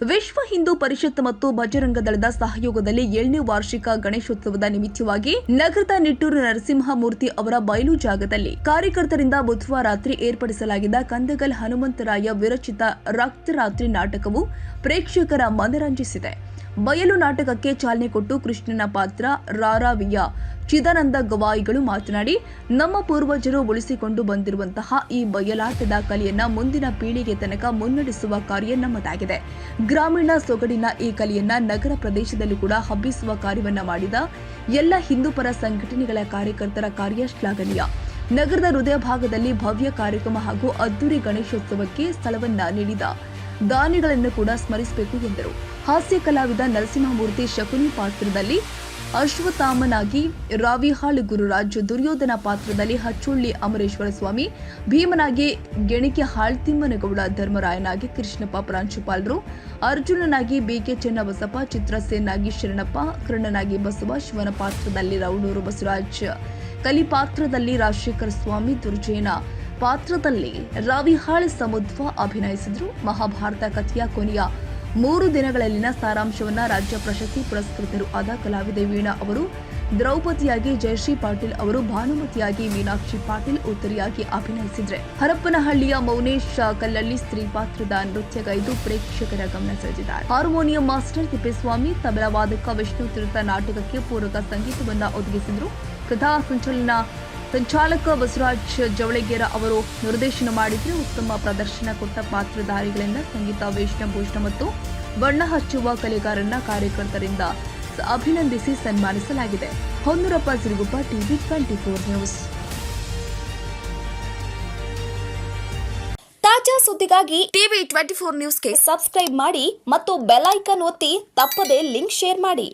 ವಿಶ್ವ ಹಿಂದೂ ಪರಿಷತ್ ಮತ್ತು ಬಜರಂಗ ದಳದ ಸಹಯೋಗದಲ್ಲಿ ಏಳನೇ ವಾರ್ಷಿಕ ಗಣೇಶೋತ್ಸವದ ನಿಮಿತ್ತವಾಗಿ ನಗರದ ನಿಟ್ಟೂರು ನರಸಿಂಹಮೂರ್ತಿ ಅವರ ಬಯಲು ಜಾಗದಲ್ಲಿ ಕಾರ್ಯಕರ್ತರಿಂದ ಬುಧವಾರ ರಾತ್ರಿ ಏರ್ಪಡಿಸಲಾಗಿದ್ದ ಕಂದಗಲ್ ಹನುಮಂತರಾಯ ವಿರಚಿತ ರಕ್ತರಾತ್ರಿ ನಾಟಕವು ಪ್ರೇಕ್ಷಕರ ಮನರಂಜಿಸಿದೆ. ಬಯಲು ನಾಟಕಕ್ಕೆ ಚಾಲನೆ ಕೊಟ್ಟು ಕೃಷ್ಣನ ಪಾತ್ರ, ರಾರಾವಿಯ ಚಿದಾನಂದ ಗವಾಯಿಗಳು ಮಾತನಾಡಿ, ನಮ್ಮ ಪೂರ್ವಜರು ಉಳಿಸಿಕೊಂಡು ಬಂದಿರುವಂತಹ ಈ ಬಯಲಾಟದ ಕಲೆಯನ್ನ ಮುಂದಿನ ಪೀಳಿಗೆ ತನಕ ಮುನ್ನಡೆಸುವ ಕಾರ್ಯ ನಮ್ಮದಾಗಿದೆ. ಗ್ರಾಮೀಣ ಸೊಗಡಿನ ಈ ಕಲೆಯನ್ನ ನಗರ ಪ್ರದೇಶದಲ್ಲೂ ಕೂಡ ಹಬ್ಬಿಸುವ ಕಾರ್ಯವನ್ನ ಮಾಡಿದ ಎಲ್ಲ ಹಿಂದೂಪರ ಸಂಘಟನೆಗಳ ಕಾರ್ಯಕರ್ತರ ಕಾರ್ಯ ಶ್ಲಾಘನೀಯ ನಗರದ ಹೃದಯ ಭಾಗದಲ್ಲಿ ಭವ್ಯ ಕಾರ್ಯಕ್ರಮ ಹಾಗೂ ಅದ್ದೂರಿ ಗಣೇಶೋತ್ಸವಕ್ಕೆ ಸ್ಥಳವನ್ನ ನೀಡಿದ ದಾನಿಗಳನ್ನು ಕೂಡ ಸ್ಮರಿಸಬೇಕು ಎಂದರು. ಹಾಸ್ಯ ಕಲಾವಿದ ನರಸಿಂಹಮೂರ್ತಿ ಶಕುನಿ ಪಾತ್ರದಲ್ಲಿ ಅಶ್ವತ್ಥಾಮನಾಗಿ ರಾವಿಹಾಳ್ ಗುರುರಾಜ್ ದುರ್ಯೋಧನ ಪಾತ್ರದಲ್ಲಿ ಹಚ್ಚುಳ್ಳಿ ಅಮರೇಶ್ವರ ಸ್ವಾಮಿ, ಭೀಮನಾಗಿ ಗೆಣಿಕೆ ಹಾಳ್ತಿಮ್ಮನಗೌಡ ಧರ್ಮರಾಯನಾಗಿ ಕೃಷ್ಣಪ್ಪ ಪ್ರಾಂಶುಪಾಲರು, ಅರ್ಜುನನಾಗಿ ಬಿಕೆ ಚೆನ್ನಬಸಪ್ಪ ಚಿತ್ರಸೇನಾಗಿ ಶರಣಪ್ಪ ಕೃಷ್ಣನಾಗಿ ಬಸವ ಶಿವನ ಪಾತ್ರದಲ್ಲಿ ರೌಡೂರು ಬಸವರಾಜ್, ಕಲಿಪಾತ್ರದಲ್ಲಿ ರಾಜಶೇಖರ ಸ್ವಾಮಿ ದುರ್ಜೇನ ಪಾತ್ರದಲ್ಲಿ ರಾವಿಹಾಳ್ ಸಮುದ್ವ ಅಭಿನಯಿಸಿದ್ರು. ಮಹಾಭಾರತ ಕಥೆಯ ಕೊನೆಯ ಮೂರು ದಿನಗಳಲ್ಲಿನ ಸಾರಾಂಶವನ್ನ ರಾಜ್ಯ ಪ್ರಶಸ್ತಿ ಪುರಸ್ಕೃತರು ಆದ ಕಲಾವಿದೆ ವೀಣಾ ಅವರು, ದ್ರೌಪದಿಯಾಗಿ ಜಯಶ್ರೀ ಪಾಟೀಲ್ ಅವರು, ಭಾನುಮತಿಯಾಗಿ ಮೀನಾಕ್ಷಿ ಪಾಟೀಲ್ ಉತ್ತರಿಯಾಗಿ ಅಭಿನಯಿಸಿದ್ರೆ. ಹರಪ್ಪನಹಳ್ಳಿಯ ಮೌನೇಶ್ ಕಲ್ಲಳ್ಳಿ ಸ್ತ್ರೀ ಪಾತ್ರದ ನೃತ್ಯಗೈದು ಪ್ರೇಕ್ಷಕರ ಗಮನ ಸೆಳೆದಿದ್ದಾರೆ. ಹಾರ್ಮೋನಿಯಂ ಮಾಸ್ಟರ್ ತಿಪ್ಪೇಸ್ವಾಮಿ ತಬಲಾ ವಾದಕ ವಿಷ್ಣು ತೀರ್ಥ ನಾಟಕಕ್ಕೆ ಪೂರಕ ಸಂಗೀತವನ್ನ ಒದಗಿಸಿದ್ರು. ಕಥಾ ಸಂಚಲನ ಸಂಚಾಲಕ ಬಸವರಾಜ್ ಜವಳಿಗೇರ ಅವರು ನಿರ್ದೇಶನ ಮಾಡಿದ್ರು. ಉತ್ತಮ ಪ್ರದರ್ಶನ ಕೊಟ್ಟ ಪಾತ್ರಧಾರಿಗಳಿಂದ ಸಂಗೀತ ವೇಷಭೂಷಣ ಮತ್ತು ಬಣ್ಣ ಹಚ್ಚುವ ಕಲೆಗಾರನ್ನ ಕಾರ್ಯಕರ್ತರಿಂದ ಅಭಿನಂದಿಸಿ ಸನ್ಮಾನಿಸಲಾಗಿದೆ. Honnurappa, Siruguppa, TV twenty four news. ತಾಜಾ ಸುದ್ದಿಗಾಗಿ ಟಿವಿ ಟ್ವೆಂಟಿ ಫೋರ್ ನ್ಯೂಸ್ಗೆ ಸಬ್ಸ್ಕ್ರೈಬ್ ಮಾಡಿ ಮತ್ತು ಬೆಲ್ ಐಕನ್ ಒತ್ತಿ ತಪ್ಪದೇ ಲಿಂಕ್ ಶೇರ್ ಮಾಡಿ.